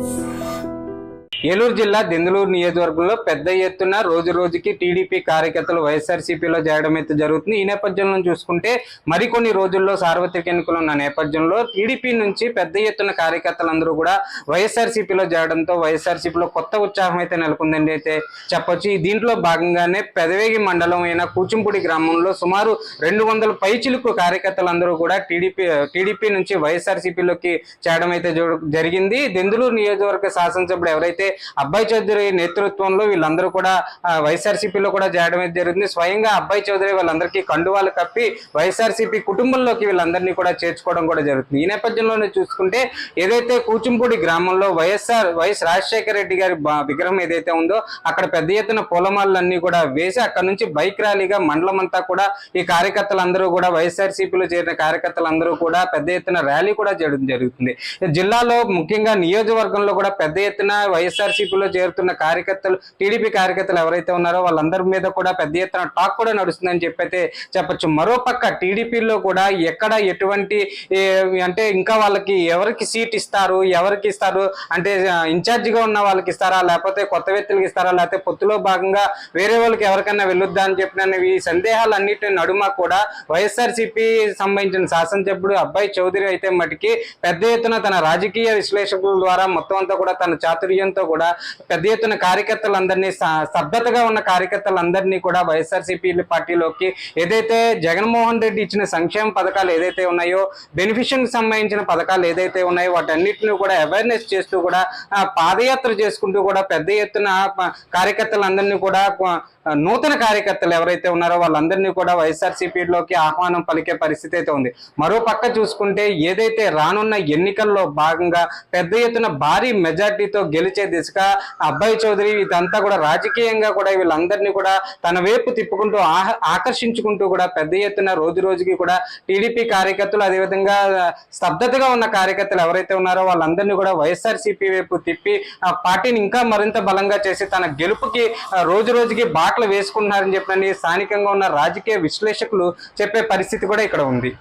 Sure. Eluru జిల్లా దెందులూరు నియోజకవర్గంలో పెద్ద ఎత్తున రోజు రోజుకి టీడీపీ కార్యకర్తలు వైఎస్ఆర్సీపీలో చేరడం అయితే జరుగుతుంది. ఈ నేపథ్యంలో చూసుకుంటే మరికొన్ని రోజుల్లో సార్వత్రిక ఎన్నికలు ఉన్న నేపథ్యంలో టీడీపీ నుంచి పెద్ద ఎత్తున కార్యకర్తలందరూ కూడా వైఎస్ఆర్సీపీలో చేరడంతో వైఎస్ఆర్సీపీలో కొత్త ఉత్సాహం అయితే నెలకొందని అయితే చెప్పొచ్చు. ఈ దీంట్లో భాగంగానే పెదవేగి మండలం అయిన కూచింపూడి గ్రామంలో సుమారు రెండు వందల పైచిలుకు కార్యకర్తలందరూ కూడా టీడీపీ టీడీపీ నుంచి వైఎస్ఆర్సీపీలోకి చేరడం అయితే జరిగింది. దెందులూరు నియోజకవర్గ శాసనసభ్యుడు ఎవరైతే అబ్బాయి చౌదరి నేతృత్వంలో వీళ్ళందరూ కూడా వైఎస్ఆర్సీపీలో కూడా చేరడం జరిగింది. స్వయంగా అబ్బాయి చౌదరి వాళ్ళందరికీ కండువాలు కప్పి వైఎస్ఆర్సీపీ కుటుంబంలోకి వీళ్ళందరినీ కూడా చేర్చుకోవడం కూడా జరుగుతుంది. ఈ నేపథ్యంలోనే చూసుకుంటే ఏదైతే కూచింపూడి గ్రామంలో వైఎస్ఆర్ వైఎస్ రాజశేఖర రెడ్డి గారి విగ్రహం ఏదైతే ఉందో అక్కడ పెద్ద ఎత్తున పూలమాలన్నీ కూడా వేసి అక్కడ నుంచి బైక్ ర్యాలీగా మండలం అంతా కూడా ఈ కార్యకర్తలందరూ కూడా వైఎస్ఆర్సీపీలో చేరిన కార్యకర్తలందరూ కూడా పెద్ద ఎత్తున ర్యాలీ కూడా చేయడం జరుగుతుంది. జిల్లాలో ముఖ్యంగా నియోజకవర్గంలో కూడా పెద్ద ఎత్తున ఎస్ఆర్సీపీలో చేరుతున్న కార్యకర్తలు టీడీపీ కార్యకర్తలు ఎవరైతే ఉన్నారో వాళ్ళందరి మీద కూడా పెద్ద ఎత్తున టాక్ కూడా నడుస్తుందని చెప్పైతే చెప్పొచ్చు. మరో పక్క టీడీపీలో కూడా ఎక్కడ ఎటువంటి అంటే ఇంకా వాళ్ళకి ఎవరికి సీట్ ఇస్తారు ఎవరికి ఇస్తారు అంటే ఇన్ఛార్జిగా ఉన్న వాళ్ళకి ఇస్తారా లేకపోతే కొత్త వ్యక్తులకి ఇస్తారా లేకపోతే పొత్తులో భాగంగా వేరే వాళ్ళకి ఎవరికైనా వెళ్ళొద్దా అని చెప్పిన ఈ సందేహాలన్నిటి నడుమ కూడా వైఎస్ఆర్సీపీ సంబంధించిన శాసనసభ్యుడు అబ్బాయి చౌదరి అయితే మటుకి పెద్ద ఎత్తున తన రాజకీయ విశ్లేషకుల ద్వారా మొత్తం అంతా కూడా తన చాతుర్యంతో కూడా పెద్ద ఎత్తున కార్యకర్తలందరినీ సభ్యతగా ఉన్న కార్యకర్తలందరినీ కూడా వైఎస్ఆర్సీపీ పార్టీలోకి ఏదైతే జగన్మోహన్ రెడ్డి ఇచ్చిన సంక్షేమ పథకాలు ఏదైతే ఉన్నాయో బెనిఫిషన్ సంబంధించిన పథకాలు ఏదైతే ఉన్నాయో వాటన్నిటిని కూడా అవేర్నెస్ చేస్తూ కూడా పాదయాత్ర చేసుకుంటూ కూడా పెద్ద ఎత్తున కార్యకర్తలందరినీ కూడా నూతన కార్యకర్తలు ఎవరైతే ఉన్నారో వాళ్ళందరినీ కూడా వైఎస్ఆర్సీపీలోకి ఆహ్వానం పలికే పరిస్థితి అయితే ఉంది. మరో పక్క చూసుకుంటే ఏదైతే రానున్న ఎన్నికల్లో భాగంగా పెద్ద ఎత్తున భారీ మెజార్టీతో గెలిచే ఇసుక అబ్బాయి చౌదరి ఇదంతా కూడా రాజకీయంగా కూడా వీళ్ళందరినీ కూడా తన వైపు తిప్పుకుంటూ ఆకర్షించుకుంటూ కూడా పెద్ద ఎత్తున రోజు రోజుకి కూడా టీడీపీ కార్యకర్తలు అదేవిధంగా స్తబ్దతగా ఉన్న కార్యకర్తలు ఎవరైతే ఉన్నారో వాళ్ళందరినీ కూడా వైఎస్ఆర్సీపీ వైపు తిప్పి ఆ పార్టీని ఇంకా మరింత బలంగా చేసి తన గెలుపుకి రోజు రోజుకి బాటలు వేసుకుంటున్నారని చెప్పని స్థానికంగా ఉన్న రాజకీయ విశ్లేషకులు చెప్పే పరిస్థితి కూడా ఇక్కడ ఉంది.